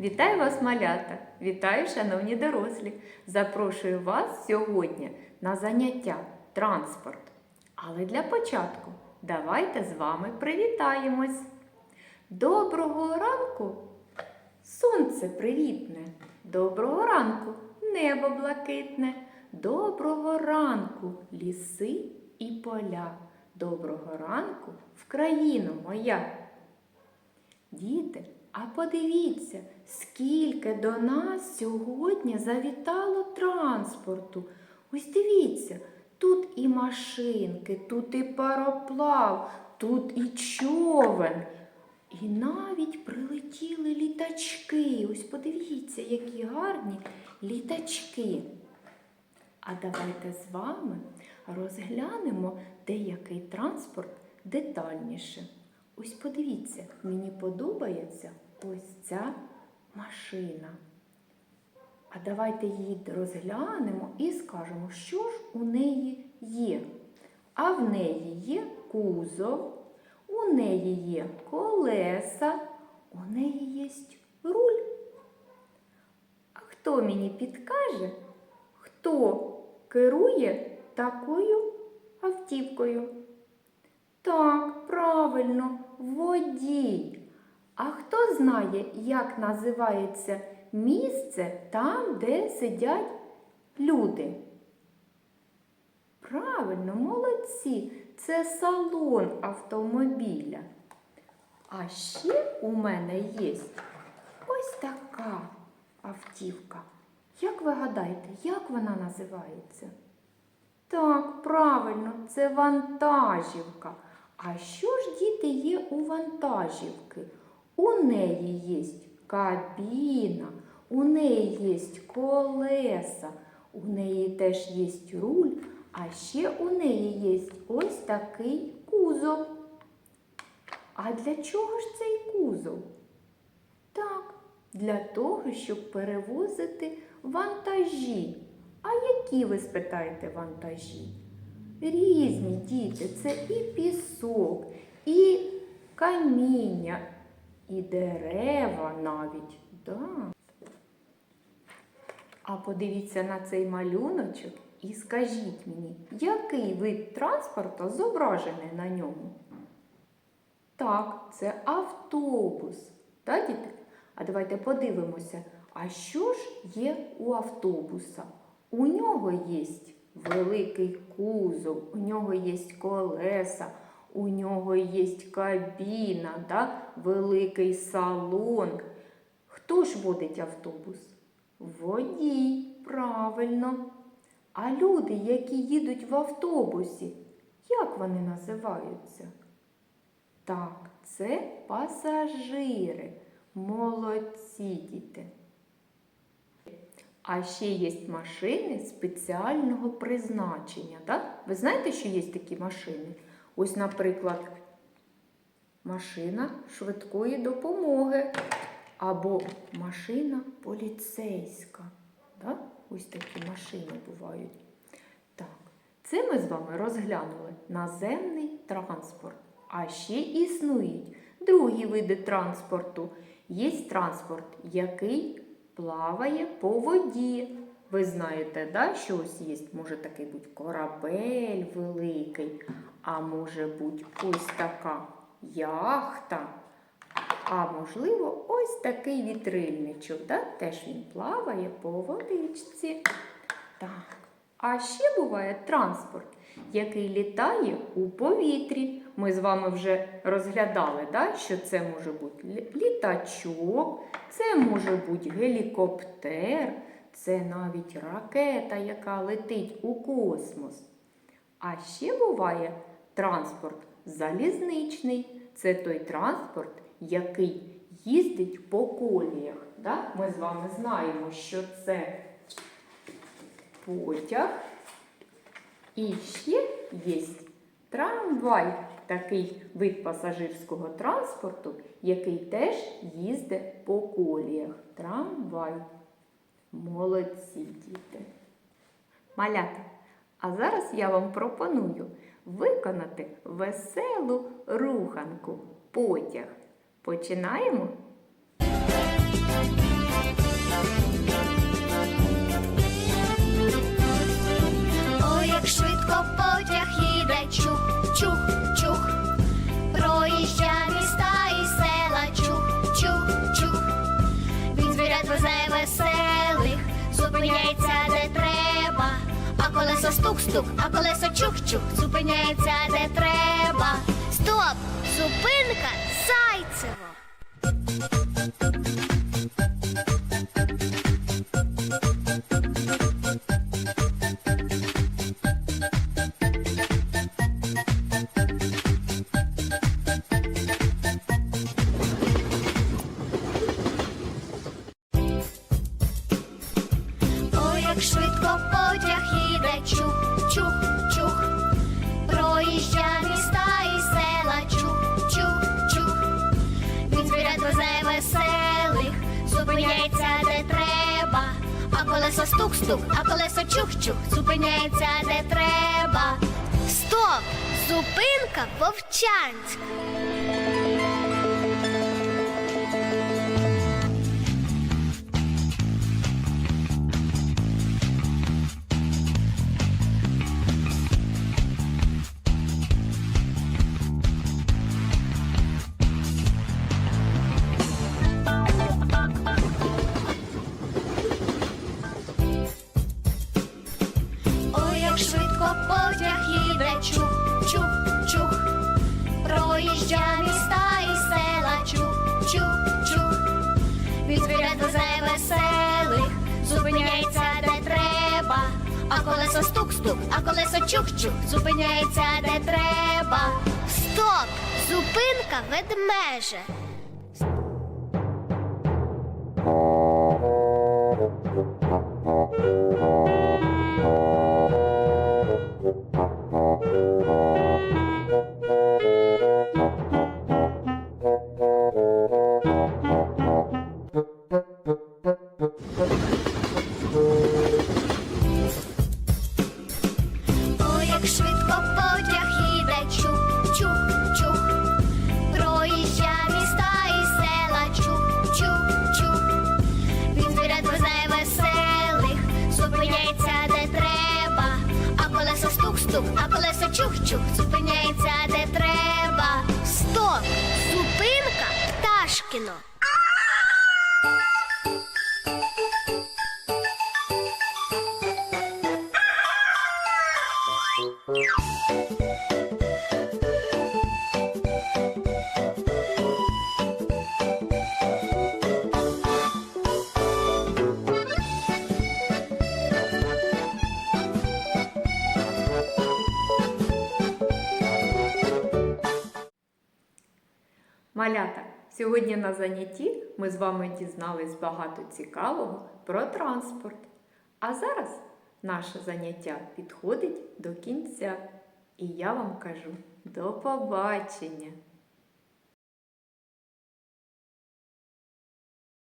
Вітаю вас, малята! Вітаю, шановні дорослі! Запрошую вас сьогодні на заняття транспорт. Але для початку давайте з вами привітаємось. Доброго ранку! Сонце привітне! Доброго ранку! Небо блакитне! Доброго ранку, ліси і поля! Доброго ранку в країну моя! Діти, а подивіться, скільки до нас сьогодні завітало транспорту. Ось дивіться, тут і машинки, тут і пароплав, тут і човен. І навіть прилетіли літачки. Ось подивіться, які гарні літачки. А давайте з вами розглянемо деякий транспорт детальніше. Ось подивіться, мені подобається ось ця машина. А давайте її розглянемо і скажемо, що ж у неї є. А в неї є кузов, у неї є колеса, у неї є руль. А хто мені підкаже, хто керує такою автівкою? Так, правильно, водій. А хто знає, як називається місце там, де сидять люди? Правильно, молодці, це салон автомобіля. А ще у мене є ось така автівка. Як ви гадаєте, як вона називається? Так, правильно, це вантажівка. А що ж діти є у вантажівки? У неї є кабіна, у неї є колеса, у неї теж є руль, а ще у неї є ось такий кузов. А для чого ж цей кузов? Так, для того, щоб перевозити вантажі. А які ви спитаєте вантажі? Різні діти, це і пісок, і каміння, і дерева навіть. Да. А подивіться на цей малюночок і скажіть мені, який вид транспорту зображений на ньому? Так, це автобус. Так, діти? А давайте подивимося, а що ж є у автобуса? У нього є великий кузов, у нього є колеса, у нього є кабіна, да? великий салон. Хто ж водить автобус? Водій, правильно. А люди, які їдуть в автобусі, як вони називаються? Так, це пасажири. Молодці діти. А ще є машини спеціального призначення. Так? Ви знаєте, що є такі машини? Ось, наприклад, машина швидкої допомоги або машина поліцейська. Так? Ось такі машини бувають. Так, це ми з вами розглянули наземний транспорт. А ще існують другі види транспорту. Є транспорт, який плаває по воді. Ви знаєте, да, що ось є, може такий бути корабель великий, а може бути ось така яхта. А можливо, ось такий вітрильничок. Да? Теж він плаває по водичці. Так. А ще буває транспорт, який літає у повітрі. Ми з вами вже розглядали, да, що це може бути літачок, це може бути гелікоптер, це навіть ракета, яка летить у космос. А ще буває транспорт залізничний. Це той транспорт, який їздить по коліях. Да? Ми з вами знаємо, що це потяг. І ще є трамвай, такий вид пасажирського транспорту, який теж їздить по коліях. Трамвай. Молодці діти. Малята. А зараз я вам пропоную виконати веселу руханку потяг. Починаємо? Зупиняється де треба. А колесо стук-стук, а колесо чух-чух, зупиняється де треба. Стоп! Зупинка Зайцево. Їде, чух, чух, чух. Проїжджа міста і села, чух, чух, чух. Він звірят везе веселих, зупиняється де треба. А колесо стук-стук, а колесо чух-чух, зупиняється де треба. Стоп! Зупинка Вовчанськ. Чух, чух, чух. Проїжджа міста і села, чух, чух, чух. Від звірят везе веселих, зупиняється де треба. А колесо стук-стук, а колесо чух-чух, зупиняється де треба. Стоп! Зупинка ведмеже. Пташкіно. Малята, сьогодні на занятті ми з вами дізнались багато цікавого про транспорт. А зараз наше заняття підходить до кінця. І я вам кажу до побачення!